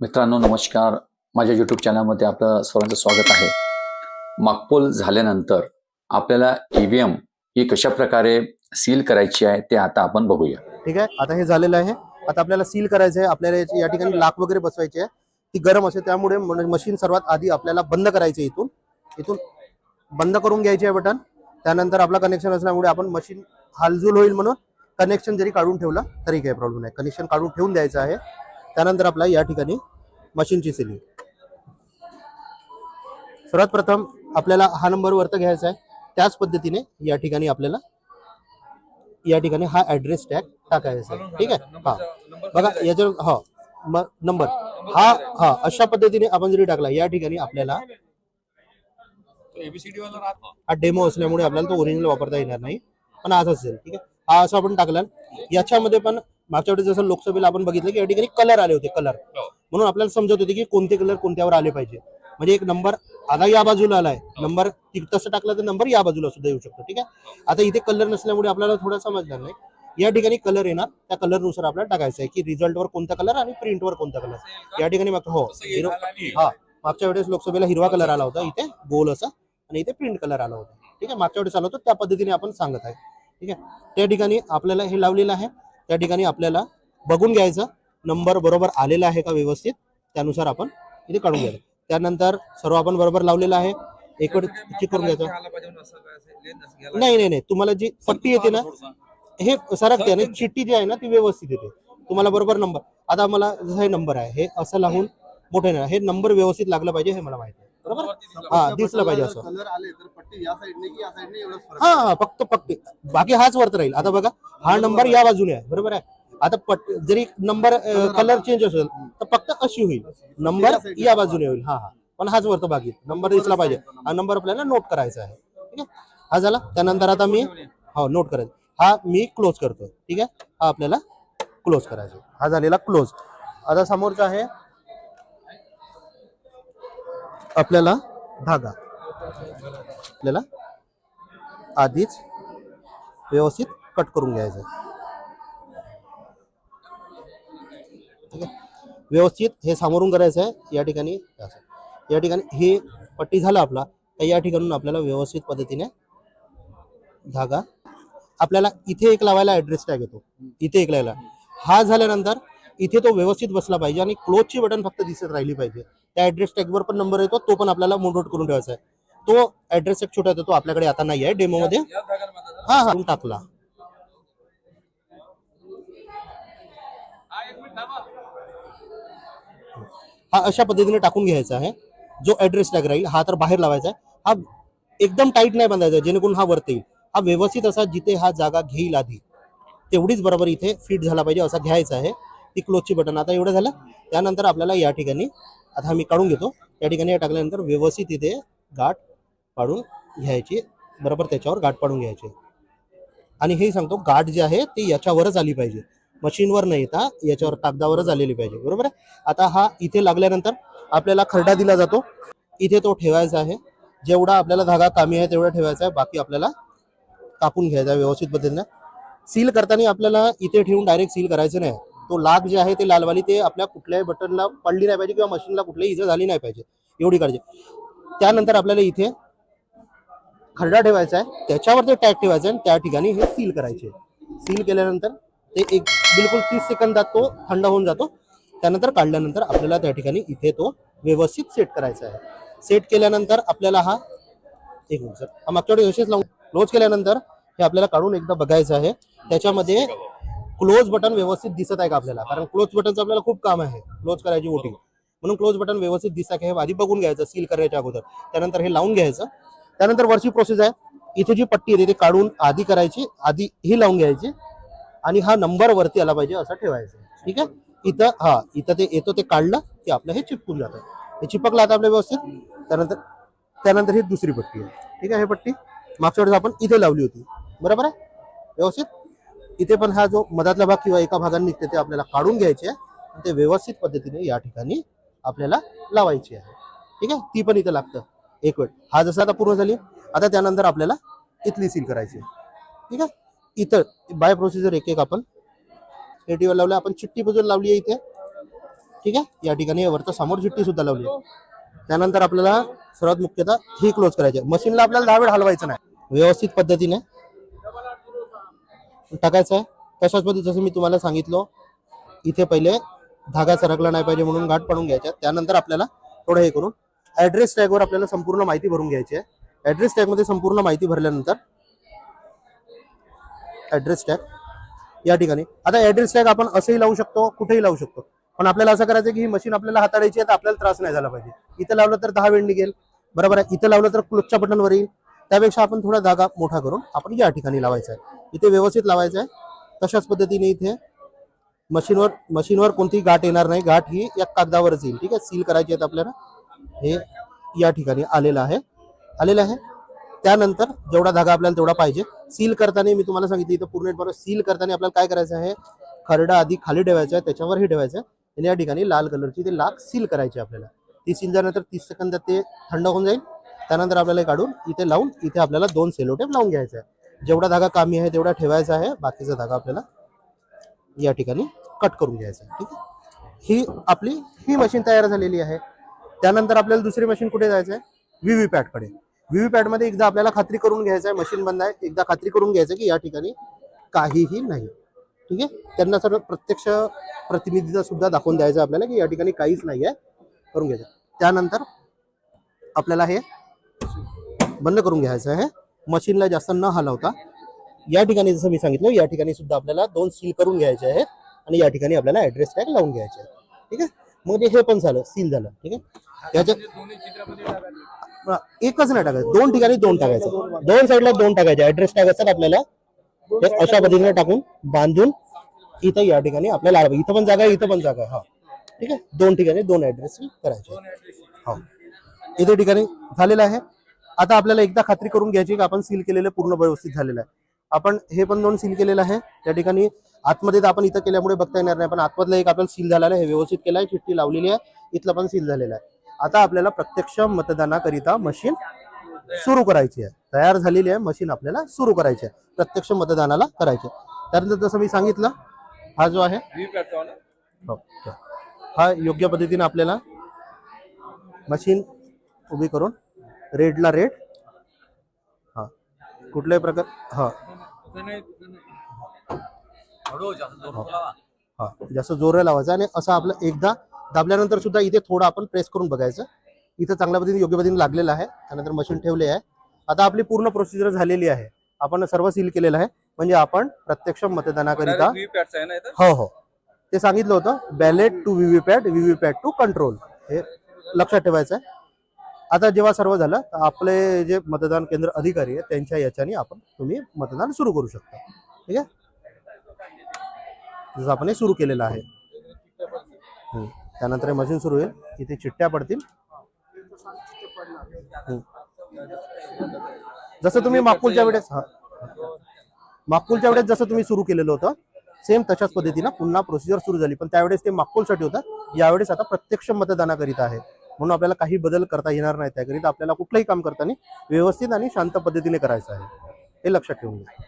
मित्रांनो नमस्कार. माझ्या यूट्यूब चॅनलमध्ये आपलं सर्वांचं स्वागत आहे. मागपोल झाल्यानंतर आपल्याला ईव्हीएम ही कशा प्रकारे सील करायची आहे ते आता आपण बघूया. ठीक आहे? आता हे झालेलं आहे. आता आपल्याला सील करायचं आहे आपल्याला याची- या ठिकाणी लाक वगैरे बसवायची आहे. ती गरम असते त्यामुळे म्हणजे मशीन सर्वात आधी आपल्याला बंद करायची आहे इथून. इथून बंद करून घ्यायची आहे बटन त्यानंतर आपला कनेक्शन असल्यामुळे आपण मशीन हालजूल होईल म्हणून कनेक्शन जरी काढून ठेवलं तरी काही प्रॉब्लेम नाही. कनेक्शन काढून ठेवून द्यायचं आहे. त्यानंतर आपला या ठिकाणी मशीनची सिलिंग सर्वात प्रथम आपल्याला हा नंबर वरत घ्यायचा आहे. त्याच पद्धतीने या ठिकाणी आपल्याला या ठिकाणी हा ऍड्रेस टॅग टाकायचा आहे. ठीक आहे? हा. बघा याच्यावर हा. नंबर हा हा. अशा पद्धतीने आपण जरी टाकला या ठिकाणी आपल्याला हा डेमो असल्यामुळे आपल्याला तो ओरिजिनल वापरता येणार नाही. पण आज असेल. ठीक आहे? हा असं आपण टाकला. याच्यामध्ये पण मागच्या वेळेस जसं लोकसभेला आपण बघितलं की या ठिकाणी कलर आले होते कलर हो. म्हणून आपल्याला समजत होते की कोणते कलर कोणत्यावर आले पाहिजे. म्हणजे एक नंबर आता या बाजूला आलाय. नंबर तसं टाकला तर नंबर या बाजूला सुद्धा येऊ शकतो ठीक आहे? आता इथे कलर नसल्यामुळे आपल्याला थोडं समजणार नाही. या ठिकाणी कलर येणार त्या कलरनुसार आपल्याला टाकायचं आहे की रिझल्ट वर कोणता कलर आणि प्रिंट वर कोणता कलर या ठिकाणी मागच्या हो हे. हा मागच्या वेळेस लोकसभेला हिरवा कलर आला होता इथे गोल असा आणि इथे प्रिंट कलर आला होता ठीक आहे? मागच्या वेळेस आला होता त्या पद्धतीने आपण सांगत आहे ठीक आहे? त्या ठिकाणी आपल्याला हे लावलेलं आहे. त्या ठिकाणी आपल्याला बघून घ्यायचं. नंबर बरोबर आलेला आहे का व्यवस्थित? त्यानुसार आपण इथे काढून घ्यायचं. त्यानंतर सर्व आपण बरोबर लावलेलं आहे. एक वेळ चेक करून घ्यायचं. नाही नाही नाही. तुम्हाला जी पट्टी येते ना. हे सरकते आणि चिठ्ठी जी आहे ना ती व्यवस्थित येते. तुम्हाला बरोबर नंबर. आता मला जसं हे नंबर आहे हे असं लावून मोठे नाही हे नंबर व्यवस्थित लागलं पाहिजे हे मला माहिती आहे. बरोबर? हा दिसलं पाहिजे असं. हा हा फक्त पट्टी. बाकी हाच वरत राहील. आता बघा हा नंबर या बाजूने आहे. बरोबर आहे? आता पट जरी नंबर कलर चेंज असेल तर फक्त अशी होईल. नंबर या बाजूने होईल. हा हा. पण हाच वरत बाकी नंबर दिसला पाहिजे. हा नंबर आपल्याला नोट करायचा आहे. ठीक आहे? हा झाला. त्यानंतर आता मी हो नोट करायचं. हा मी क्लोज करतो ठीक आहे? हा आपल्याला क्लोज करायचा हा झालेला क्लोज आता समोरचा आहे. आपल्याला धागा. आपल्याला आधीच व्यवस्थित कट करून घ्यायचं. ठीक आहे? व्यवस्थित हे सामोरून करायचं आहे. या ठिकाणी या ठिकाणी हे पट्टी झाला आपला तर या ठिकाणून आपल्याला व्यवस्थित पद्धतीने धागा. आपल्याला इथे एक लावायला ऍड्रेस टॅग येतो. इथे एक लावायला. हा झाल्यानंतर इथे तो व्यवस्थित बसला पाहिजे आणि क्लोजची बटन फक्त दिसत राहिली पाहिजे. त्या ऍड्रेस टॅगवर पण नंबर येतो तो पण आपल्याला मोड करून ठेवायचा आहे. तो ऍड्रेस एक छोटा तो आपल्याकडे आता नाही आहे डेमो मध्ये. हा हा. टाकला. हा, अशा पद्धतीने टाकून घ्यायचा आहे. जो ऍड्रेस टॅग राहील हा तर बाहेर लावायचा आहे. हा एकदम टाईट नाही बांधायचा जेणेकरून हा वरती येईल. हा व्यवस्थित असा जिथे हा जागा घेईल आधी तेवढीच बरोबर इथे फिट झाला पाहिजे असा घ्यायचा आहे. ती क्लोजची बटन आता एवढं झालं. त्यानंतर आपल्याला या ठिकाणी आता मी काढून घेतो. या ठिकाणी टाकल्यानंतर व्यवस्थित इथे गाठ पाडून घ्यायची बरोबर त्याच्यावर गाठ पाडून घ्यायची. आणि हे सांगतो गाठ जी आहे ती याच्यावरच आली पाहिजे. मशीनवर न येता याच्यावर कागदावरच आलेली पाहिजे बरोबर आहे? आता हा इथे लागल्यानंतर आपल्याला खरडा दिला जातो. इथे तो ठेवायचा आहे. जेवढा आपल्याला धागा कामी आहे तेवढा ठेवायचा आहे. बाकी आपल्याला कापून घ्यायचा आहे व्यवस्थित पद्धतीने. सील करताना आपल्याला इथे ठेवून डायरेक्ट सील करायचं नाही. तो लाग जे आहे ते लालवाली ते आपल्या कुठल्याही बटनला पडली नाही पाहिजे किंवा मशीनला कुठल्याही इजा झाली नाही पाहिजे. एवढी काळजी. त्यानंतर आपल्याला इथे खरडा ठेवायचा आहे. त्याच्यावर ते टॅग ठेवायचं आहे आणि त्या ठिकाणी हे सील करायचे सील केल्यानंतर ते एक बिलकुल तीस सेकंदात तो थंड होऊन जातो. त्यानंतर काढल्यानंतर आपल्याला त्या ठिकाणी इथे तो व्यवस्थित सेट करायचा आहे. सेट केल्यानंतर आपल्याला हा एक मिनिट सर हा मागच्याकडे व्यवस्थित लावून क्लोज केल्यानंतर हे आपल्याला काढून एकदा बघायचं आहे. त्याच्यामध्ये क्लोज बटन व्यवस्थित दिसत आहे का आपल्याला? कारण क्लोज बटनचं आपल्याला खूप काम आहे. क्लोज करायची वोटिंग म्हणून क्लोज बटन व्यवस्थित दिसत आहे हे आधी बघून घ्यायचं सील करायच्या अगोदर. त्यानंतर हे लावून घ्यायचं. त्यानंतर वरची प्रोसेस आहे. इथे जी पट्टी येते ती काढून आधी करायची आधी ही लावून घ्यायची आणि हा नंबर वरती आला पाहिजे असं ठेवायचं. ठीक आहे? इथं हा इथं ते येतो ते काढलं की आपलं हे चिपकून जातं. हे चिपकलं आता आपल्या व्यवस्थित. त्यानंतर त्यानंतर ही दुसरी पट्टी आहे. ठीक आहे हे पट्टी? मागच्या वेळेस आपण इथे लावली होती. बरोबर आहे? व्यवस्थित? इथे पण हा जो मधातला भाग किंवा एका भागाने निघते ते आपल्याला काढून घ्यायचे आहे. आणि ते व्यवस्थित पद्धतीने या ठिकाणी आपल्याला लावायची आहे. ठीक आहे? ती पण इथं लागतं. एक वेळ. हा जसा आता पूर्ण झाली आता त्यानंतर आपल्याला इथली सील करायची ठीक आहे? इथं बाय प्रोसिजर एक एक आपण एटीवर लावलं आपण चिठ्ठी बाजूला लावली आहे इथे ठीक आहे? या ठिकाणी वरचा समोर चिठ्ठी सुद्धा लावली आहे. त्यानंतर आपल्याला सर्वात मुख्यतः ही क्लोज करायची मशीनला आपल्याला दहा वेळ हलवायचं नाही. व्यवस्थित पद्धतीने. टाकायचं आहे. तशाच पद्धती जसं मी तुम्हाला सांगितलं इथे पहिले धागा सरकला नाही पाहिजे म्हणून गाठ पाडून घ्यायच्या. त्यानंतर आपल्याला थोडं हे करून ऍड्रेस टॅगवर आपल्याला संपूर्ण माहिती भरून घ्यायची आहे. ऍड्रेस टॅगमध्ये संपूर्ण माहिती भरल्यानंतर ऍड्रेस टॅग या ठिकाणी. आता ऍड्रेस टॅग आपण असंही लावू शकतो कुठेही लावू शकतो. पण आपल्याला असं करायचं की ही मशीन आपल्याला हाताळायची आहे तर आपल्याला त्रास नाही झाला पाहिजे. इथं लावलं तर दहा वेळ निघेल. बरोबर आहे? इथं लावलं तर क्लोजच्या बटनवर येईल. त्यापेक्षा आपण थोडा धागा मोठा करून आपण या ठिकाणी लावायचा आहे. इथे व्यवस्थित लावायचं आहे. तशाच पद्धतीने इथे मशीनवर मशीनवर कोणतीही गाठ येणार नाही. गाठ ही या कागदावरच येईल. ठीक आहे? सील करायची आहेत आपल्याला. हे या ठिकाणी आलेलं आहे. आलेलं आहे. त्यानंतर जेवढा धागा आपल्याला तेवढा पाहिजे. सील करताना मी तुम्हाला सांगितलं इथं पूर्ण बरोबर सील करताना आपल्याला काय करायचं आहे? खरडा आधी खाली ठेवायचा आहे त्याच्यावर हे ठेवायचं आहे. आणि या ठिकाणी लाल कलरची ते लाख सील करायची आपल्याला. ती सील झाल्यानंतर तीस सेकंदात ते थंड होऊन जाईल. त्यानंतर आपल्याला काढून इथे लावून इथे आपल्याला दोन सेलोटेप लावून घ्यायचा आहे. जेवढा धागा कामी आहे तेवढा ठेवायचा आहे. बाकीचा धागा आपल्याला या ठिकाणी कट करून घ्यायचा आहे. ठीक आहे? ही आपली ही मशीन तयार झालेली आहे. त्यानंतर आपल्याला दुसरी मशीन कुठे जायचं आहे व्हीव्हीपॅटकडे पॅटकडे एकदा आपल्याला खात्री करून घ्यायचं आहे मशीन बंद आहे एकदा खात्री करून घ्यायचं की या ठिकाणी काहीही नाही. ठीक आहे? त्यांना सर्व प्रत्यक्ष प्रतिनिधीचा सुद्धा दाखवून द्यायचं आपल्याला की या ठिकाणी काहीच नाही आहे करून घ्यायचं त्यानंतर आपल्याला हे बंद करून घ्यायचं आहे मशीनला जास्त न हलवता या ठिकाणी जसं मी सांगितलं या ठिकाणी सुद्धा आपल्याला दोन सील करून घ्यायचे आहेत आणि या ठिकाणी आपल्याला ऍड्रेस टॅग लावून घ्यायचे आहे ठीक आहे? मग हे पण झालं सील झालं ठीक आहे? त्याच्यात एकच नाही टाकायचं दोन ठिकाणी दोन टाकायचं. दोन साईडला दोन टाकायचे. ऍड्रेस टाकायचा असतात आपल्याला. ते अशा पद्धतीने टाकून बांधून इथं या ठिकाणी आपल्याला इथं पण जागा आहे इथं पण जागा आहे. हा. ठीक आहे? दोन ठिकाणी दोन ऍड्रेस करायचे. हा. इथे ठिकाणी झालेलं आहे. आता आपल्याला एकदा खात्री करून घ्यायची की आपण सील केलेलं पूर्ण व्यवस्थित झालेलं आहे. आपण हे पण दोन सील केलेलं आहे. त्या ठिकाणी आतमध्ये तर आपण इथं केल्यामुळे बघता येणार नाही पण आतमधलं एक आपल्याला सील झालेलं आहे हे व्यवस्थित केलं आहे चिठ्ठी लावलेली आहे इथलं पण सील झालेलं आहे. आता आपल्याला प्रत्यक्ष मतदानाकरिता मशीन सुरू करायची आहे. तयार झालेली आहे मशीन आपल्याला सुरू करायची आहे. प्रत्यक्ष मतदानाला करायची आहे. त्यानंतर जसं मी सांगितलं हा जो आहे हो, हो. हा. योग्य पद्धतीने आपल्याला मशीन उभी करून रेडला रेड हा. कुठल्याही प्रकार हा. हा जास्त जोर लावायचा आणि असं आपलं एकदा दाबल्यानंतर सुद्धा इथे थोडं आपण प्रेस करून बघायचं. इथं चांगल्या पद्धतीने योग्य पद्धतीने लागलेलं आहे. त्यानंतर मशीन ठेवले आहे. आता आपली पूर्ण प्रोसिजर झालेली आहे. आपण सर्व सील केलेलं आहे. म्हणजे आपण प्रत्यक्ष मतदानाकरिता? हो हो. ते सांगितलं होतं ballot to VVPAT VVPAT to control हे लक्षात ठेवायचं आहे. आता जेव्हा सर्व झालं तर आपले जे मतदान केंद्र अधिकारी आहेत त्यांच्या याच्याने आपण तुम्ही मतदान सुरू करू शकता. ठीक आहे? जसं आपण हे सुरू केलेलं आहे. त्यानंतर हे मशीन सुरू होईल. इथे चिठ्ठ्या पडतील. जसं तुम्ही मागपूलच्या वेळेस हा. मागपूलच्या वेळेस जसं तुम्ही सुरू केलेलं होतं सेम तशाच पद्धतीनं पुन्हा प्रोसिजर सुरू झाली. पण त्यावेळेस ते मागपूलसाठी होतं. यावेळेस आता प्रत्यक्ष मतदानाकरिता आहे. म्हणून आपल्याला काही बदल करता येणार नाही त्याकरिता आपल्याला कुठलंही काम करताना व्यवस्थित आणि शांत पद्धतीने करायचं आहे. हे लक्षात ठेवून घ्या.